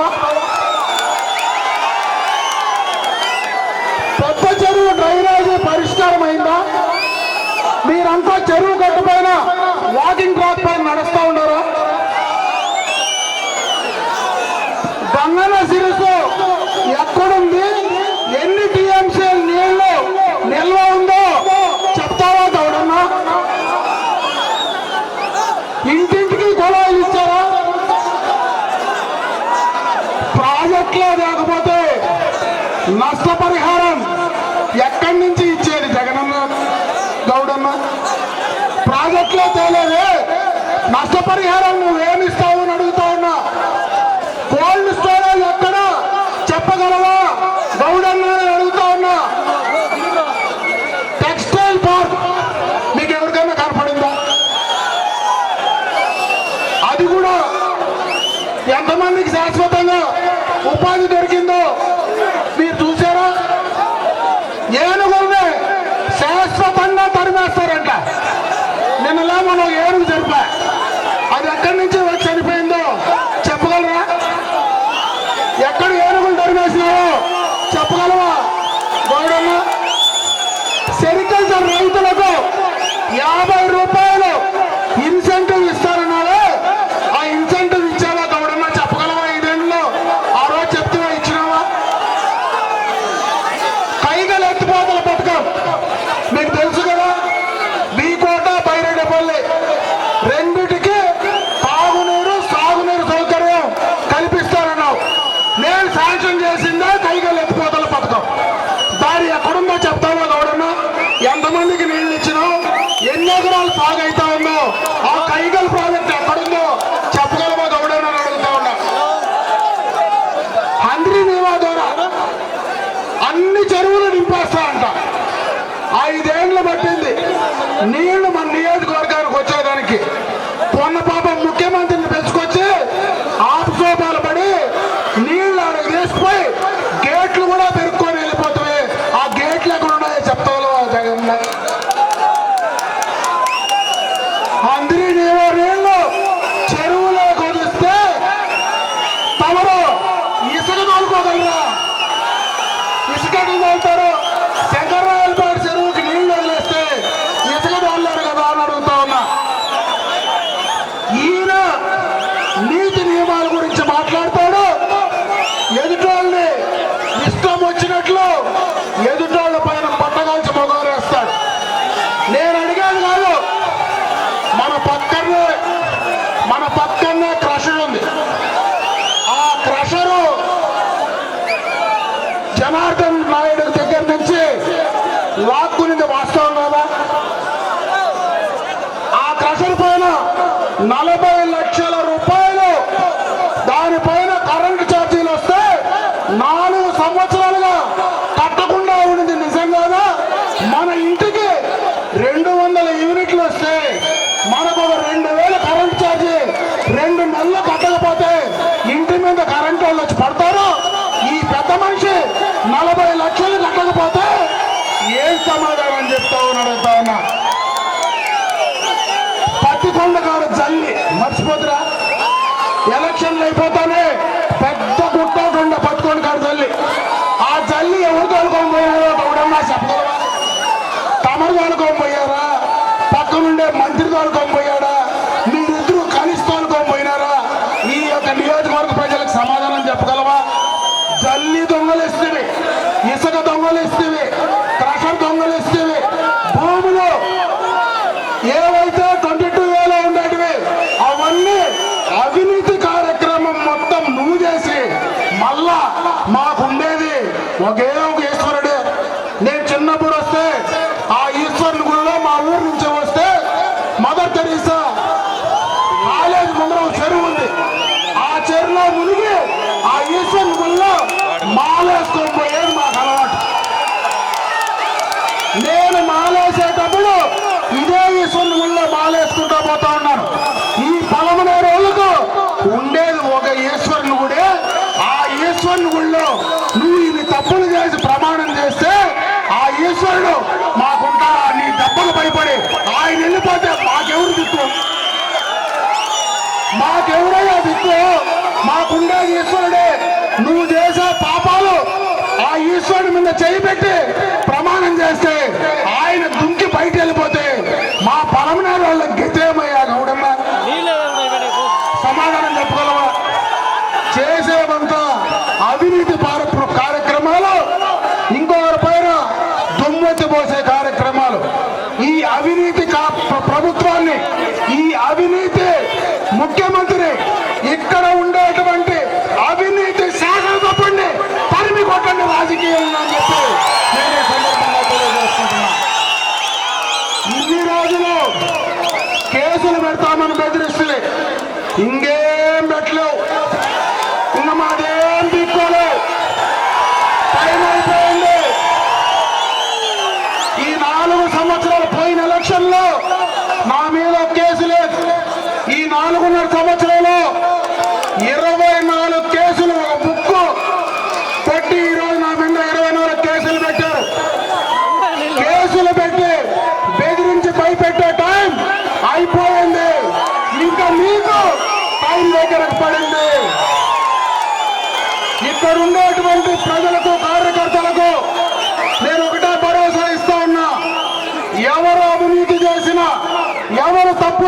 గౌడన్న చెప్తావా పెద్ద చెరువు డ్రైనేజీ పరిష్కారం అయిందా మీరంతా చెరువు గట్టు పైన వాకింగ్ ట్రాక్ పైన నడుస్తూ ఉన్నారా? గంగన సిరుసు ఎక్కడుంది? ఎన్ని టీఎంసీ నీళ్ళు నిల్వ ఉందో చెప్తావా గౌడన్నా ఇంటి నష్టపరిహారం ఎక్కడి నుంచి ఇచ్చేది జగనన్న గౌడన్న? ప్రాజెక్టులో తేలేదే. నష్టపరిహారం నువ్వేమిస్తావు అని అడుగుతా ఉన్నా. కోల్డ్ స్టోరేజ్ ఎక్కడ? చెప్పగలవా? గౌడన్న అని అడుగుతా ఉన్నా. టెక్స్టైల్ పార్క్ మీకు ఎవరికైనా కనపడిందా? అది కూడా ఎంతమందికి శాశ్వతంగా ఉపాధి దొరికింది? ఏనుగుల్ని శాశ్వతంగా తరిమేస్తారంట నిన్నలా మనం ఏనుగు జరిపా. ఆ కైగల్ ఇష్టం వచ్చినట్లు ఎదుటోళ్ళ పైన పట్టగాల్చి మొగరేస్తాడు. నేను అడిగాను కాదు మన పక్కనే మన పక్కనే క్రషర్ ఉంది. ఆ క్రషరు జనార్దన్ నాయుడు దగ్గర నుంచి చెప్తా ఉన్నాడు అడుగుతా ఉన్నా. పత్తి కాడ జల్లి. మర్చిపోతురా? ఎలక్షన్లు అయిపోతానే పెద్ద గుట్ట పట్టుకొని కాడ జల్లి. ఆ జల్లి ఎవరు తోలుకొని పోయారో ఎవడన్నా చెప్పగలవా? తమరు తోలుకొని పోయారా? పక్కనుండే మంత్రి తోలుకొని పోయాడా? మీరిద్దరూ కలిసి తోలుకొని పోయినారా? ఈ యొక్క నియోజకవర్గ ప్రజలకు సమాధానం చెప్పగలవా? జల్లి దొంగలిస్తేవి ఇసుక దొంగలిస్తేవి క్రషర్ ఒకే ఒక ఈశ్వరుడు. నేను చిన్నప్పుడు వస్తే ఆ ఈశ్వరుని గుడిలో మా ఊరు నుంచి వస్తే మదర్ తెరీసా కాలేజ్ ముందర ఒక చెరువు ఉంది. ఆ చెరువులో మునిగి ఆ ఈశ్వరుని గుడిలో మాలేసుకొని పోయేది మాకు అలవాటు. నేను మాలేసేటప్పుడు ఇదే ఈశ్వరుని గుళ్ళో మాలేసుకుంటా పోతా ఉన్నాను. ఈ పదమూడు రోజుకు ఉండేది ఒక ఈశ్వరుని గుడే. ఆ ఈశ్వరుని గుళ్ళో నువ్వు డబ్బులు చేసి ప్రమాణం చేస్తే ఆ ఈశ్వరుడు మాకుంటా నీ దెబ్బలు భయపడి ఆయన వెళ్ళిపోతే మాకెవరు దిక్కు మాకెవరయ్యా దిక్కు మాకుండే ఈశ్వరుడే. నువ్వు చేసే పాపాలు ఆ ఈశ్వరుడు మీద చేయి పెట్టి ప్రమాణం చేస్తే ఆయన ফয়সল বেড়তামন বেদরে ప్రజలకు ఒక